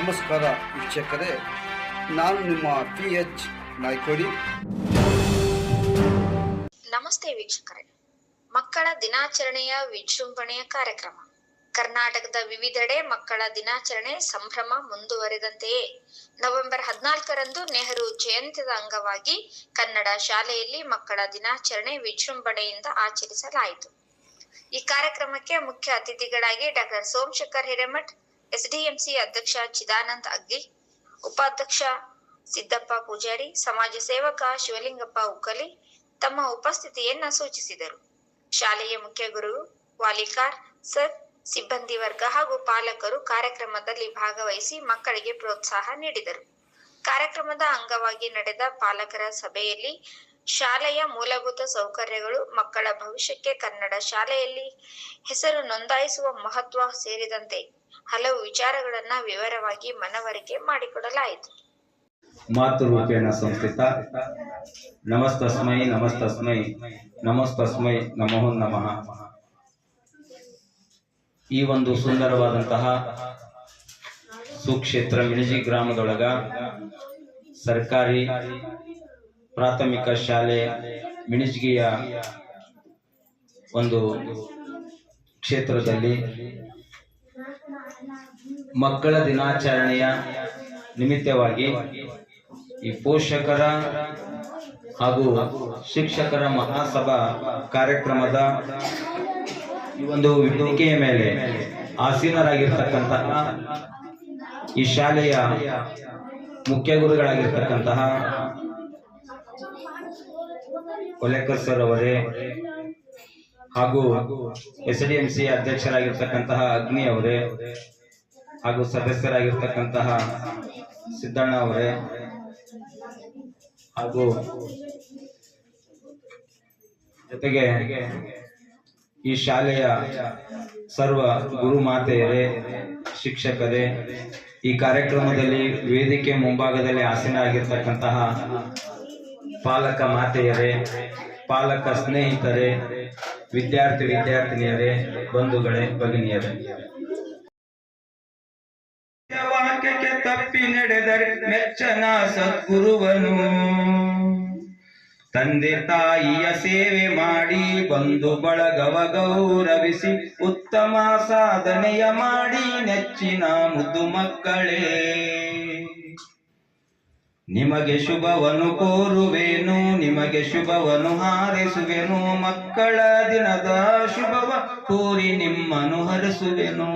ನಮಸ್ಕಾರ ವೀಕ್ಷಕರೇ, ನಾನು ನಿಮ್ಮ ಪಿ ಎಚ್ ನಾಯ್ಕೋಡಿ. ನಮಸ್ತೆ ವೀಕ್ಷಕರೇ. ಮಕ್ಕಳ ದಿನಾಚರಣೆಯ ವಿಜೃಂಭಣೆಯ ಕಾರ್ಯಕ್ರಮ. ಕರ್ನಾಟಕದ ವಿವಿಧೆಡೆ ಮಕ್ಕಳ ದಿನಾಚರಣೆ ಸಂಭ್ರಮ ಮುಂದುವರೆದಂತೆಯೇ ನವೆಂಬರ್ ಹದಿನಾಲ್ಕರಂದು ನೆಹರು ಜಯಂತಿದ ಅಂಗವಾಗಿ ಕನ್ನಡ ಶಾಲೆಯಲ್ಲಿ ಮಕ್ಕಳ ದಿನಾಚರಣೆ ವಿಜೃಂಭಣೆಯಿಂದ ಆಚರಿಸಲಾಯಿತು. ಈ ಕಾರ್ಯಕ್ರಮಕ್ಕೆ ಮುಖ್ಯ ಅತಿಥಿಗಳಾಗಿ ಡಾಕ್ಟರ್ ಸೋಮಶೇಖರ್ ಹಿರೇಮಠ್ ಎಸ್ಡಿಎಂಸಿ ಅಧ್ಯಕ್ಷ ಚಿದಾನಂದ್ ಅಗ್ಗಿ, ಉಪಾಧ್ಯಕ್ಷ ಸಿದ್ದಪ್ಪ ಪೂಜಾರಿ, ಸಮಾಜ ಸೇವಕ ಶಿವಲಿಂಗಪ್ಪ ಉಕ್ಕಲಿ ತಮ್ಮ ಉಪಸ್ಥಿತಿಯನ್ನ ಸೂಚಿಸಿದರು. ಶಾಲೆಯ ಮುಖ್ಯ ಗುರು ವಾಲಿಕಾರ್, ಸರ್, ಸಿಬ್ಬಂದಿ ವರ್ಗ ಹಾಗೂ ಪಾಲಕರು ಕಾರ್ಯಕ್ರಮದಲ್ಲಿ ಭಾಗವಹಿಸಿ ಮಕ್ಕಳಿಗೆ ಪ್ರೋತ್ಸಾಹ ನೀಡಿದರು. ಕಾರ್ಯಕ್ರಮದ ಅಂಗವಾಗಿ ನಡೆದ ಪಾಲಕರ ಸಭೆಯಲ್ಲಿ ಶಾಲೆಯ ಮೂಲಭೂತ ಸೌಕರ್ಯಗಳು, ಮಕ್ಕಳ ಭವಿಷ್ಯಕ್ಕೆ ಕನ್ನಡ ಶಾಲೆಯಲ್ಲಿ ಹೆಸರು ನೋಂದಾಯಿಸುವ ಮಹತ್ವ ಸೇರಿದಂತೆ ಹಲವು ವಿಚಾರಗಳನ್ನ ವಿವರವಾಗಿ ಮನವರಿಕೆ ಮಾಡಿಕೊಡಲಾಯಿತು. ಮಾತೃರೂಪೇಣ ಸಂಸ್ಥಿತ. ನಮಸ್ತಸ್ಮೈ ನಮಸ್ತಸ್ಮೈ ನಮಸ್ತಸ್ಮೈ ನಮೋ ನಮಃ. ಈ ಒಂದು ಸುಂದರವಾದಂತಹ ಸುಕ್ಷೇತ್ರ ಮಿಣಜಿ ಗ್ರಾಮದೊಳಗ ಸರ್ಕಾರಿ ಪ್ರಾಥಮಿಕ ಶಾಲೆ ಮಿಣಿಜ್ಗಿಯ ಒಂದು ಕ್ಷೇತ್ರದಲ್ಲಿ ಮಕ್ಕಳ ದಿನಾಚರಣೆಯ ನಿಮಿತ್ತವಾಗಿ ಈ ಪೋಷಕರ ಹಾಗೂ ಶಿಕ್ಷಕರ ಮಹಾಸಭಾ ಕಾರ್ಯಕ್ರಮದ ಈ ಒಂದು ವೇದಿಕೆಯ ಮೇಲೆ ಆಸೀನರಾಗಿರ್ತಕ್ಕಂತಹ ಈ ಶಾಲೆಯ ಮುಖ್ಯ ಗುರುಗಳಾಗಿರ್ತಕ್ಕಂತಹ ಕೊಲೆಕರ್ ಸರ್ ಅವರೇ ಹಾಗೂ ಎಸ್ ಡಿ ಎಂ ಸಿ ಅಧ್ಯಕ್ಷರಾಗಿರ್ತಕ್ಕಂತಹ ಅಗ್ನಿ ಅವರೇ ಹಾಗೂ ಸದಸ್ಯರಾಗಿರ್ತಕ್ಕಂತಹ ಸಿದ್ದಣ್ಣ ಅವರೇ ಹಾಗೂ ಜೊತೆಗೆ ಈ ಶಾಲೆಯ ಸರ್ವ ಗುರುಮಾತೆಯರೇ, ಶಿಕ್ಷಕರೇ, ಈ ಕಾರ್ಯಕ್ರಮದಲ್ಲಿ ವೇದಿಕೆ ಮುಂಭಾಗದಲ್ಲಿ ಆಸೀನರಾಗಿರ್ತಕ್ಕಂತಹ ಪಾಲಕ ಮಾತೆಯರೇ, ಪಾಲಕ ಸ್ನೇಹಿತರೇ, ವಿದ್ಯಾರ್ಥಿ ವಿದ್ಯಾರ್ಥಿನಿಯರೇ, ಬಂಧುಗಳೇ, ಭಗಿನಿಯರೇ. ವಾಕ್ಯಕ್ಕೆ ತಪ್ಪಿ ನಡೆದರೆ ಮೆಚ್ಚನ ಸದ್ಗುರುವನು ತಂದೆ ತಾಯಿಯ ಸೇವೆ ಮಾಡಿ ಬಂಧು ಬಳಗವ ಗೌರವಿಸಿ ಉತ್ತಮ ಸಾಧನೆಯ ಮಾಡಿ ನೆಚ್ಚಿನ ಮುದ್ದು ಮಕ್ಕಳೇ. ನಿಮಗೆ ಶುಭವನ್ನು ಕೋರುವೆನು ನಿಮಗೆ ಶುಭವನ್ನು ಹಾರಿಸುವೆನು. ಮಕ್ಕಳ ದಿನದ ಶುಭವ ಕೋರಿ ನಿಮ್ಮನ್ನು ಹರಿಸುವೆನು.